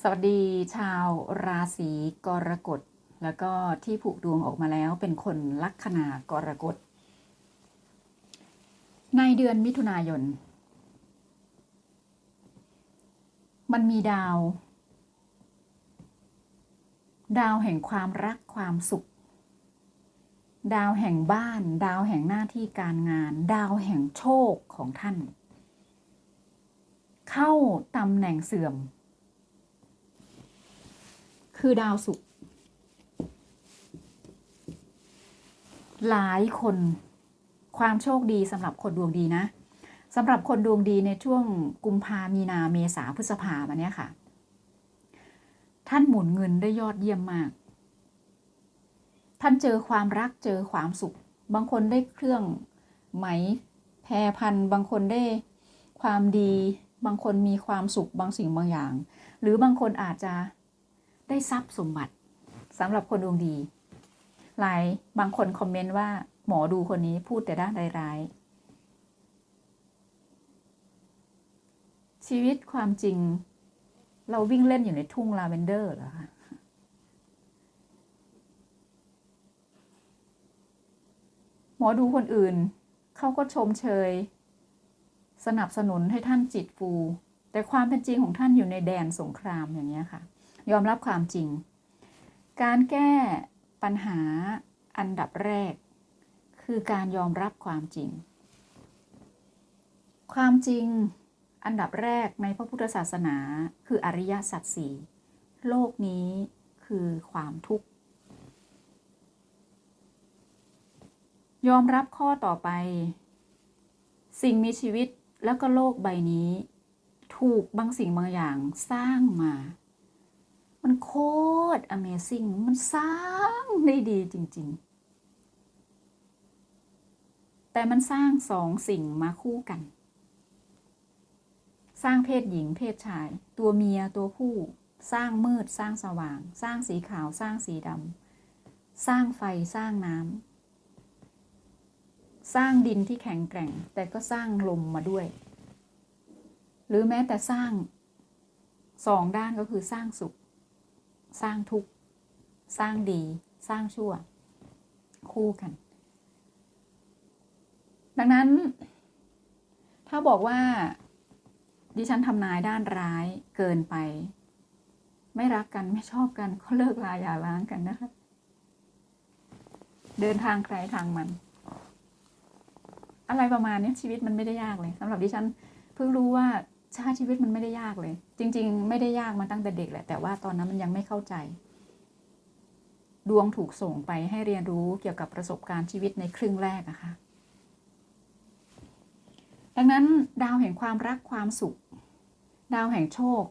สวัสดีชาวราศีกรกฎ แล้วก็ที่ผูกดวงออกมาแล้วเป็นคนลัคนากรกฎ ในเดือนมิถุนายน มันมีดาว ดาวแห่งความรักความสุข ดาวแห่งบ้าน ดาวแห่งหน้าที่การงาน ดาวแห่งโชคของท่าน เข้าตำแหน่งเสื่อม คือดาวศุกร์หลายคนความโชคดีสำหรับคนดวงดีนะสำหรับคนดวงดีในช่วงกุมภามีนาเมษาพฤษภามาเนี้ยค่ะ ท่านหมุนเงินได้ยอดเยี่ยมมาก ท่านเจอความรักเจอความสุข บางคนได้เครื่องไหมแพรพันบางคนได้ความดี บางคนมีความสุขบางสิ่งบางอย่าง หรือบางคนอาจจะ ได้ทรัพย์สมบัติสำหรับคนดวงดี หลายบางคนคอมเมนต์ว่าหมอดูคนนี้พูดแต่ด้านร้ายๆชีวิตความจริง เราวิ่งเล่นอยู่ในทุ่งลาเวนเดอร์เหรอคะหมอดูคนอื่น เขาก็ชมเชย สนับสนุนให้ท่านจิตฟู แต่ความเป็นจริงของท่านอยู่ในแดนสงครามอย่างนี้ค่ะ ยอมรับความจริง การแก้ปัญหาอันดับแรก คือการยอมรับความจริง ความจริงอันดับแรกในพระพุทธศาสนา คืออริยสัจสี่โลกนี้คือความทุกข์ ยอมรับข้อต่อไป สิ่งมีชีวิตแล้วก็โลกใบนี้ ถูกบางสิ่งบางอย่างสร้างมา มันโคตร Amazing มันสร้างได้ดีจริง ๆ แต่มันสร้างสองสิ่งมาคู่กัน สร้างเพศหญิงเพศชาย ตัวเมียตัวผู้ สร้างมืดสร้างสว่าง สร้างสีขาวสร้างสีดำสร้างไฟสร้างน้ำสร้างดินที่แข็งแกร่ง แต่ก็สร้างลมมาด้วย หรือแม้แต่สร้างสองด้านก็คือสร้างสุข สร้างทุกข์ สร้างดี สร้างชั่ว คู่กัน ดังนั้น ถ้าบอกว่า ดิฉันทำนายด้านร้ายเกินไป ไม่รักกันไม่ชอบกันก็เลิกลาอย่าร้างกันนะคะ เดินทางใครทางมัน อะไรประมาณนี้ชีวิตมันไม่ได้ยากเลยสำหรับดิฉันเพิ่งรู้ว่า ชาติชีวิตมันไม่ได้ยากเลย จริง ๆ ไม่ได้ยากมาตั้งแต่เด็กแหละ แต่ว่าตอนนั้นมันยังไม่เข้าใจ ดวงถูกส่งไปให้เรียนรู้เกี่ยวกับประสบการณ์ชีวิตในครึ่งแรกอะคะ่ะดังนั้นดาวแห่งความรักความสุข ดาวแห่งโชค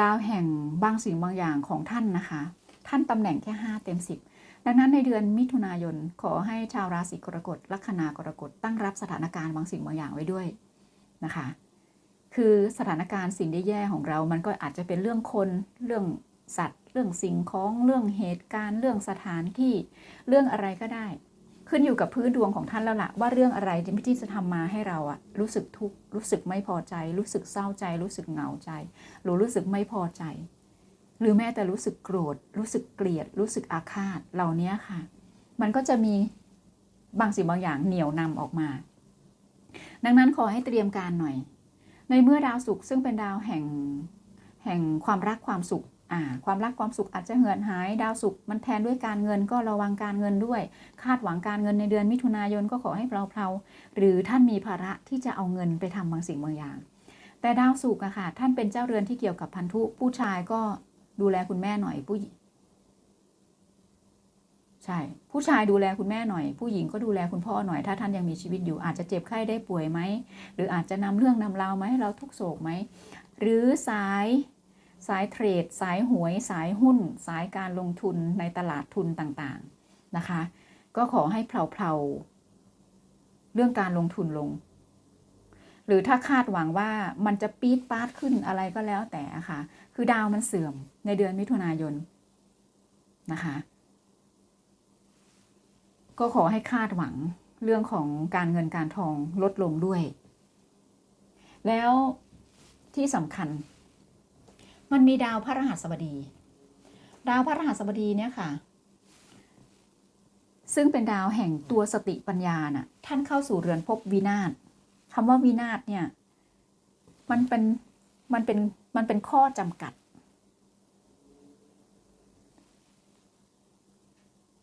ดาวแห่งบางสิ่งบางอย่างของท่านนะคะ ท่านตำแหน่งแค่ห้าเต็มสิบดังนั้นในเดือนมิถุนายนขอให้ชาวราศีกรกฎลัคนากรกฎตั้งรับสถานการณ์บางสิ่งบางอย่างไว้ด้วยนะคะ คือสถานการณ์สิ่งแย่ๆของเรา มันก็อาจจะเป็นเรื่องคน เรื่องสัตว์ เรื่องสิ่งของ เรื่องเหตุการณ์ เรื่องสถานที่ เรื่องอะไรก็ได้ ขึ้นอยู่กับพื้นดวงของท่านแล้วละ่ะว่าเรื่องอะไรที่จะทำมาให้เราอะรู้สึกทุกข์ รู้สึกไม่พอใจ รู้สึกเศร้าใจ รู้สึกเหงาใจ หรือรู้สึกไม่พอใจ หรือแม้แต่รู้สึกโกรธ รู้สึกเกลียด รู้สึกอาฆาต เหล่านี้ค่ะ มันก็จะมีบางสิ่งบางอย่างเหนี่ยวนำออกมา ดังนั้นขอให้เตรียมการหน่อย ในเมื่อดาวศุกร์ซึ่งเป็นดาวแห่งแห่งความรักความสุขอ่าความรักความสุขอาจจะเหือนหาย ดาวศุกร์มันแทนด้วยการเงินก็ระวังการเงินด้วย คาดหวังการเงินในเดือนมิถุนายนก็ขอให้เพลาๆ หรือท่านมีภาระที่จะเอาเงินไปทำบางสิ่งบางอย่าง แต่ดาวศุกร์อะค่ะท่านเป็นเจ้าเรือนที่เกี่ยวกับพันธุผู้ชายก็ดูแลคุณแม่หน่อยผู้ ใช่ ผู้ชายดูแลคุณแม่หน่อย ผู้หญิงก็ดูแลคุณพ่อหน่อย ถ้าท่านยังมีชีวิตอยู่อาจจะเจ็บไข้ได้ป่วยไหม หรืออาจจะนำเรื่องนำราวมาให้เราทุกโศกไหม หรือสายสายเทรด สายหวย สายหุ้น สายการลงทุนในตลาดทุนต่างๆนะคะ ก็ขอให้เพลาๆ เรื่องการลงทุนลง หรือถ้าคาดหวังว่ามันจะปี๊ดปาดขึ้นอะไรก็แล้วแต่ค่ะ คือดาวมันเสื่อมในเดือนมิถุนายนนะคะ ก็ขอให้คาดหวังเรื่องของการเงินการทองลดลงด้วย แล้วที่สำคัญ มันมีดาวพระรหัสบดี ดาวพระรหัสบดีเนี่ยค่ะ ซึ่งเป็นดาวแห่งตัวสติปัญญาน่ะ ท่านเข้าสู่เรือนภพวินาศคำว่าวินาศเนี่ย มันเป็นมันเป็นมันเป็นข้อจำกัด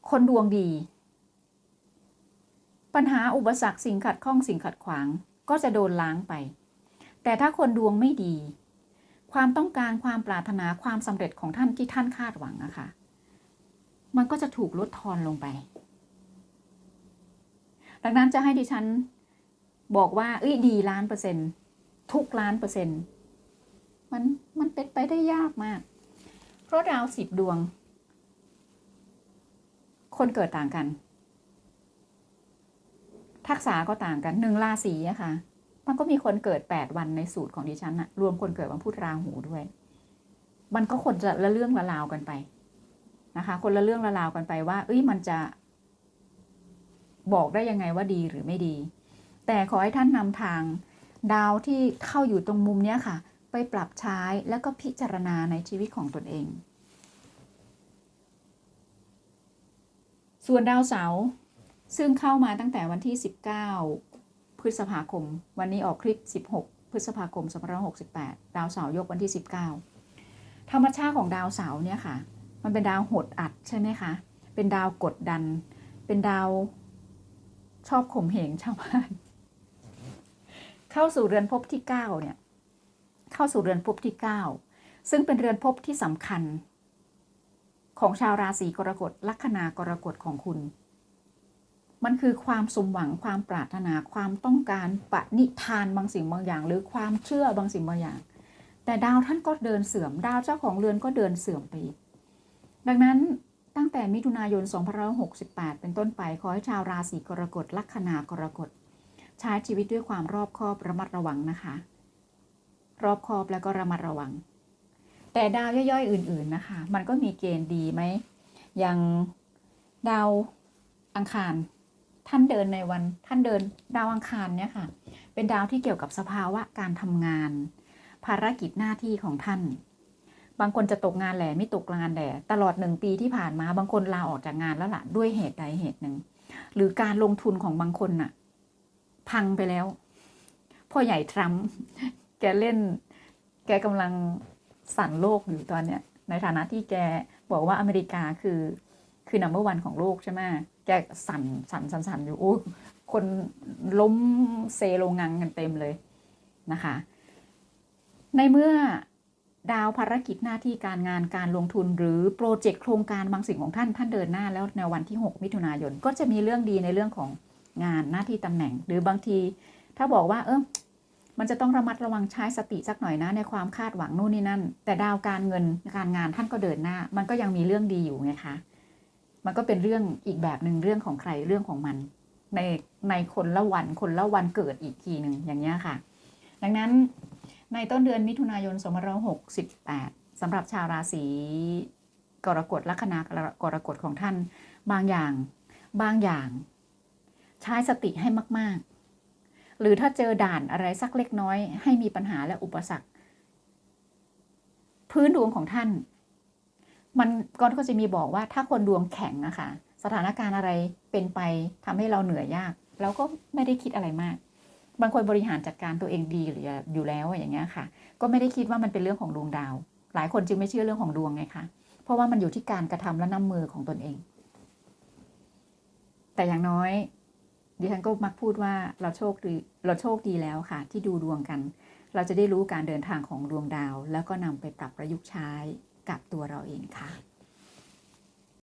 คนดวงดี ปัญหาอุปสรรคสิ่งขัดข้องสิ่งขัดขวาง ก็จะโดนล้างไป แต่ถ้าคนดวงไม่ดี ความต้องการความปรารถนาความสำเร็จของท่านที่ท่านคาดหวังอะคะ มันก็จะถูกลดทอนลงไป ดังนั้นจะให้ดิฉันบอกว่าเอ้ยดีล้านเปอร์เซ็นต์ทุกล้านเปอร์เซ็นต์มันมันเป็นไปได้ยากมาก เพราะดาวสิบดวง คนเกิดต่างกัน ทักษะก็ต่างกันหนึ่งราศีอะค่ะ มันก็มีคนเกิดแปดวันในสูตรของดิฉันอะรวมคนเกิดวันพุธราหูด้วย มันก็คนจะละเรื่องละราวกันไปนะคะ คนละเรื่องละราวกันไปว่า เอ้ยมันจะบอกได้ยังไงว่าดีหรือไม่ดี แต่ขอให้ท่านนำทางดาวที่เข้าอยู่ตรงมุมเนี้ยค่ะ ไปปรับใช้แล้วก็พิจารณาในชีวิตของตนเอง ส่วนดาวเสาร์ ซึ่งเข้ามาตั้งแต่วันที่ 19 พฤษภาคม วันนี้ออกคลิป 16 พฤษภาคม2568 ดาวเสาร์ยกวันที่ 19 ธรรมชาติของดาวเสาร์เนี่ยค่ะ มันเป็นดาวหดอัดใช่ไหมคะ เป็นดาวกดดัน เป็นดาวชอบข่มเหงชาวบ้าน เข้าสู่เรือนภพที่ 9 เนี่ย เข้าสู่เรือนภพที่ 9 ซึ่งเป็นเรือนภพที่สำคัญ ของชาวราศีกรกฎลัคนากรกฎของคุณ มันคือความสมหวังความปรารถนาความต้องการปณิธานบางสิ่งบางอย่าง หรือความเชื่อบางสิ่งบางอย่าง แต่ดาวท่านก็เดินเสื่อม ดาวเจ้าของเรือนก็เดินเสื่อมไปอีกดังนั้นตั้งแต่มิถุนายน2568 เป็นต้นไป ขอให้ชาวราศีกรกฎลัคนากรกฎใช้ชีวิตด้วยความรอบคอบระมัดระวังนะคะ รอบคอบแล้วก็ระมัดระวัง แต่ดาวย่อยๆ อื่น ๆนะคะ มันก็มีเกณฑ์ดีไหมอย่างดาวอังคาร ท่านเดินในวันท่านเดินดาวอังคารเนี่ยค่ะ เป็นดาวที่เกี่ยวกับสภาวะการทำงาน ภารกิจหน้าที่ของท่าน บางคนจะตกงานแหล่ไม่ตกงานแหล่ตลอดหนึ่งปีที่ผ่านมาบางคนลาออกจากงานแล้วล่ะด้วยเหตุใดเหตุหนึ่ง หรือการลงทุนของบางคนน่ะ พังไปแล้ว พ่อใหญ่ทรัมป์แกเล่น แกกำลังสั่นโลกอยู่ตอนเนี้ยในฐานะที่แกบอกว่าอเมริกาคือคือนัมเบอร์วันของโลกใช่ไหม แกสั่นสั่นสั่นสั่นอยู่โอ้คนล้มเซโลงังกันเต็มเลยนะคะ ในเมื่อดาวภารกิจหน้าที่การงานการลงทุนหรือโปรเจกต์โครงการบางสิ่งของท่านท่านเดินหน้าแล้วในวันที่ 6 มิถุนายนก็จะมีเรื่องดีในเรื่องของงานหน้าที่ตำแหน่ง หรือบางที ถ้าบอกว่าเออมันจะต้องระมัดระวังใช้สติสักหน่อยนะในความคาดหวังนู่นนี่นั่น แต่ดาวการเงินการงานท่านก็เดินหน้า มันก็ยังมีเรื่องดีอยู่ไงคะ มันก็เป็นเรื่องอีกแบบหนึ่งเรื่องของใครเรื่องของมัน ในในคนละวันคนละวันเกิดอีกทีหนึ่งอย่างนี้ค่ะ ดังนั้นในต้นเดือนมิถุนายน2568สำหรับชาวราศีกรกฎลัคนากรกฎของท่าน บางอย่าง บางอย่าง ใช้สติให้มาก ๆ หรือถ้าเจอด่านอะไรสักเล็กน้อย ให้มีปัญหาและอุปสรรค พื้นดวงของท่าน มันก็จะมีบอกว่าถ้าคนดวงแข็งนะคะสถานการณ์อะไรเป็นไปทำให้เราเหนื่อยยาก เราก็ไม่ได้คิดอะไรมาก บางคนบริหารจัดการตัวเองดีหรืออยู่แล้วอย่างเงี้ยค่ะ ก็ไม่ได้คิดว่ามันเป็นเรื่องของดวงดาว หลายคนจึงไม่เชื่อเรื่องของดวงไงคะเพราะว่ามันอยู่ที่การกระทำและน้ำมือของตนเอง แต่อย่างน้อยดิฉันก็มักพูดว่าเราโชคดีเราโชคดีแล้วค่ะ ที่ดูดวงกัน เราจะได้รู้การเดินทางของดวงดาว แล้วก็นำไปปรับประยุกต์ใช้ กับตัวเราเองค่ะ